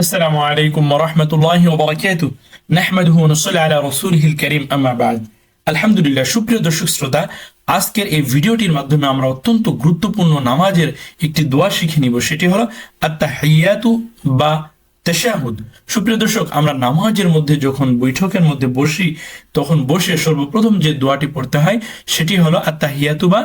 আসসালামু আলাইকুম রহমতুল্লাহ ওবরাকাত নাহমাদুহু নসুল আলা রসুলহিল করিম, আম্মা বাদ। আলহামদুলিল্লাহ, সুপ্রিয় দর্শক শ্রোতা, আজকের এই ভিডিওটির মাধ্যমে আমরা অত্যন্ত গুরুত্বপূর্ণ নামাজের একটি দোয়া শিখে নিব। সেটি হলো আত্মাহিয়াতু বা তেশাহুদ। সুপ্রিয় দর্শক, আমরা নামাজের মধ্যে যখন বৈঠকের মধ্যে বসি, তখন বসে সর্বপ্রথম যে দোয়াটি পড়তে হয়, সেটি হলো আত্মাহিয়াতু বা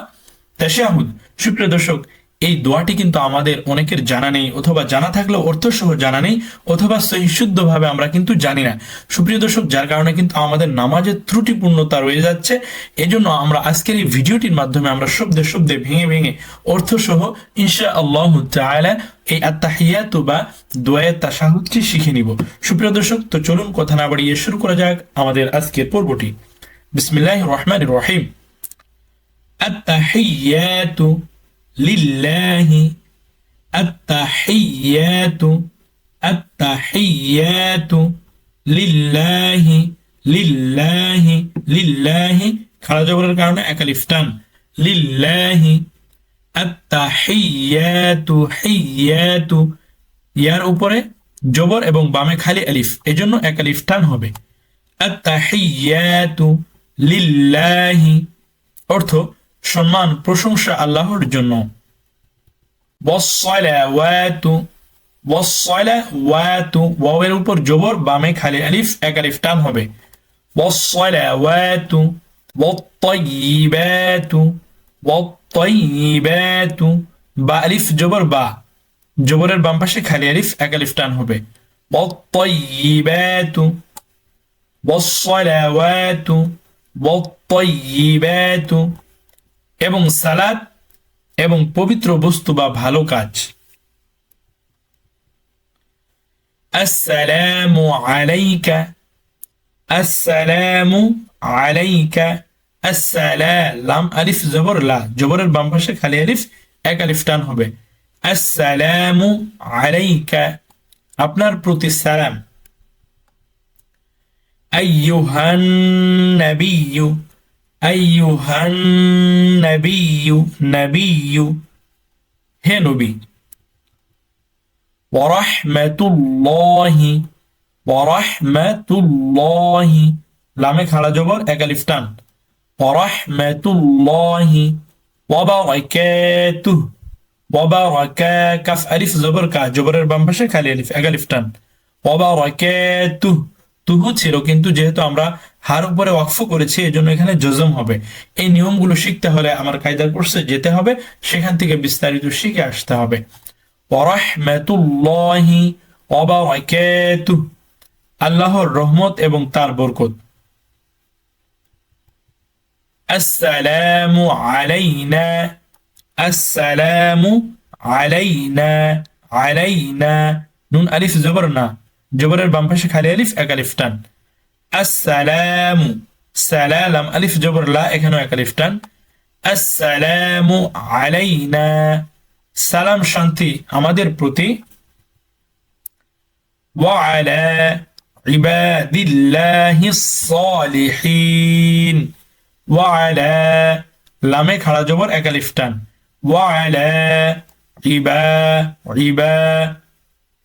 তেশাহুদ। সুপ্রিয় দর্শক এই দোয়াটি কিন্তু আমাদের অনেকের জানা নেই, অথবা জানা থাকলেও অর্থসহ জানা নেই, অথবা সহিশুদ্ধভাবে আমরা কিন্তু জানি না। সুপ্রিয় দর্শক, যার কারণে কিন্তু আমাদের নামাজের ত্রুটিপূর্ণতা রয়ে যাচ্ছে, এজন্য আমরা আজকের এই ভিডিওটির মাধ্যমে আমরা শব্দে শব্দে ভেঙে ভেঙে অর্থসহ ইনশা আল্লাহ এই আত্মাহিয়াত বা দোয়ের তাসাহুদটি শিখে নিব। সুপ্রিয় দর্শক, তো চলুন কথা না বাড়িয়ে শুরু করা যাক আমাদের আজকের পর্বটি। বিসমিল্লাহ রহমান রহিম। আত্মাহিয়াত লিল্লাহি আত্তাহিয়াতু আত্তাহিয়াতু লিল্লাহি লিল্লাহি লিল্লাহি খাড়া জবরের কারণে একালিফ টান। লিল্লাহি আত্তাহিয়াতু হিয়াতু ইয়ার উপরে জবর এবং বামে খালি আলিফ। এজন্য এক আলিফ টান হবে। আত্তাহিয়াতু লিল্লাহি অর্থ সম্মান, প্রশংসা আল্লাহর জন্য। ওয়াওয়ের উপর জবর, বামে খালি আলিফ, এক আলিফ টান হবে। ওয়াত্তাইয়িবাতু ওয়াত্তাইয়িবাতু বা আলিফ জবর, বা। জবরের বাম পাশে খালি আলিফ, এক আলিফ টান হবে। ওয়াসসালাওয়াতু ওয়াত্তাইয়িবাতু এবং সালাদ এবং পবিত্র বস্তু বা ভালো কাজ। আসসালামু আলাইকা আসসালামু আলাইকা আসসালাম আলিফ জবর লা, জবরের বাম পাশে খালি আলিফ, এক আলিফ টান হবে। আসসালামু আলাইকা, আপনার প্রতি সালাম। আইয়ুহান নাবিয়্যু। আইয়ুহান নাবিয়্যু নাবিয়্যু হে নবী ওয়ারাহমাতুল্লাহি ওয়ারাহমাতুল্লাহি লামে খাড়া জবর, এক আলিফ টান ওয়ারাহমাতুল্লাহি ওয়াবারাকাতুহু ওয়াবারাকা কাফ আলিফ জবর কা, জবরের বাম পাশে খালি আলিফ, এক আলিফ টান ওয়াবারাকাতুহু তুহু ছিল, কিন্তু যেহেতু আমরা হার উপরে ওয়াকফ করেছি এই জন্য এখানে জজম হবে। এই নিয়মগুলো শিখতে হলে আমার কায়দার কোর্সে যেতে হবে, সেখান থেকে বিস্তারিত শিখে আসতে হবে। আল্লাহর রহমত এবং তার বরকত। আলাইনা। আলাইনা। আলাইনা। নুন আলিফ জবর না। জবরের বাম পাশে খালি আলিফ এক আলিফ টান আসসালামু সালালাম আলিফ জবর লা এখানেও এক আলিফ টান আসসালামু আলাইনা সালাম শান্তি আমাদের প্রতি وعلى عباد الله الصالحين وعلى লামে খাড়া জবর এক আলিফ টান وعلى عبا عبا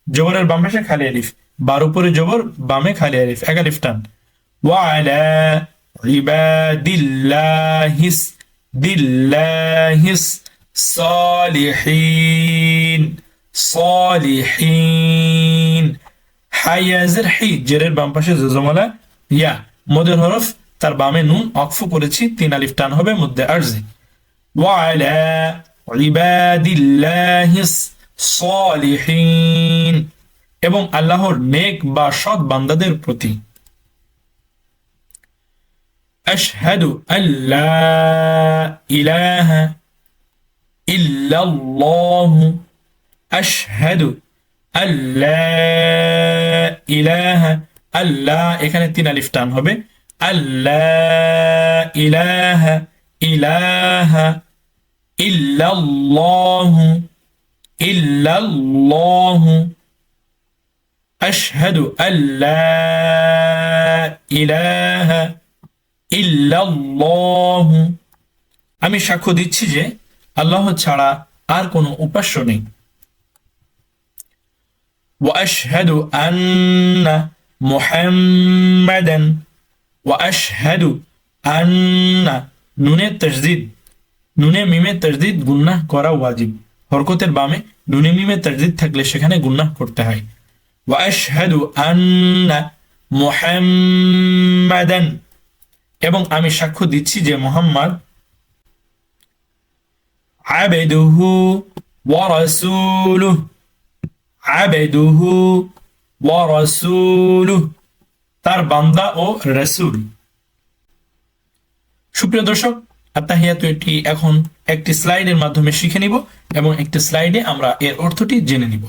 জবরের বাম পাশে খালি আলিফ বার উপরে জবর বামে খালি আলিফ এক আলিফ টান وعلى عباد الله بالله صالحين صالحين হাইয়াজের হি জেরের বাম পাশে জজমলা ইয়া মদের হরফ তার বামে নুন অক্ফ করেছি তিন আলিফ টান হবে মধ্যে আরজি وعلى عباد الله الصالحين এবং আল্লাহর নেক বা সৎ বান্দাদের প্রতি। আশহাদু আল্লা ইলাহা ইল্লাল্লাহু আশহাদু আল্লা ইলাহা আল্লাহ এখানে তিন আলিফ টান হবে। আল্লাহ ইলাহা ইলাহা ইল্লাল্লাহু ইল্লাল্লাহু أشهد أن لا إله إلا الله আমি সাক্ষ্য দিচ্ছি যে আল্লাহ ছাড়া আর কোনো উপাস্য নেই وأشهد أن محمدا وأشهد أن নুনের তসদিদ নুনে মিমে তসদিদ গুন্নাহ করা ওয়াজিব হরকতের বামে নুনে মিমে তসদিদ থাকলে সেখানে গুন্নাহ করতে হয় এবং আমি সাক্ষ্য দিচ্ছি যে মোহাম্মদ আবেদুহু ওয়া রাসূলুহু। আবেদুহু ওয়া রাসূলুহু। তার বান্দা ও রাসূল। সুপ্রিয় দর্শক, আত্মাহিয়াতু এটি এখন একটি স্লাইডের মাধ্যমে শিখে নিব এবং একটি স্লাইডে আমরা এর অর্থটি জেনে নিব।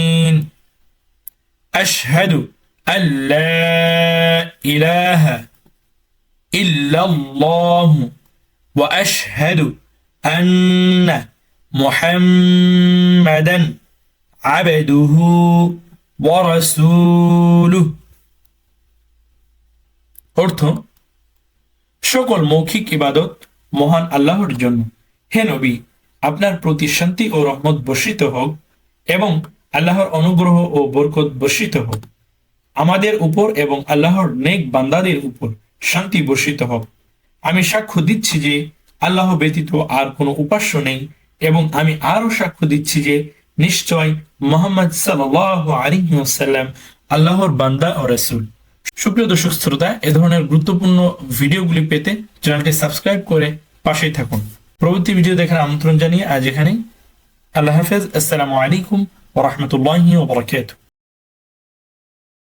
أشهد أن لا إله إلا الله وأشهد أن محمدا عبده ورسوله অর্থ সকল মৌখিক ইবাদত মহান আল্লাহর জন্য হে নবী আপনার প্রতি শান্তি ও রহমত বর্ষিত হোক এবং আল্লাহর অনুগ্রহ ও বরকত বর্ষিত হোক। আমাদের উপর এবং আল্লাহর নেক বান্দাদের উপর শান্তি বর্ষিত হোক। আমি সাক্ষ্য দিচ্ছি যে আল্লাহ ব্যতীত আর কোনো উপাস্য নেই এবং আমি আরও সাক্ষ্য দিচ্ছি যে নিশ্চয় মোহাম্মদ সাল্লাহ আলিহাসাল্লাম আল্লাহর বান্দা ও রাসূল। সুপ্রিয় দর্শক, শ্রোতা, এ ধরনের গুরুত্বপূর্ণ ভিডিওগুলি পেতে চ্যানেলটি সাবস্ক্রাইব করে পাশেই থাকুন। পরবর্তী ভিডিও দেখার আমন্ত্রণ জানিয়ে আজ এখানেই। আল্লাহ হাফেজ। আসসালামু আলাইকুম ওরহমতুল্লাহি ওবরাকাতুহ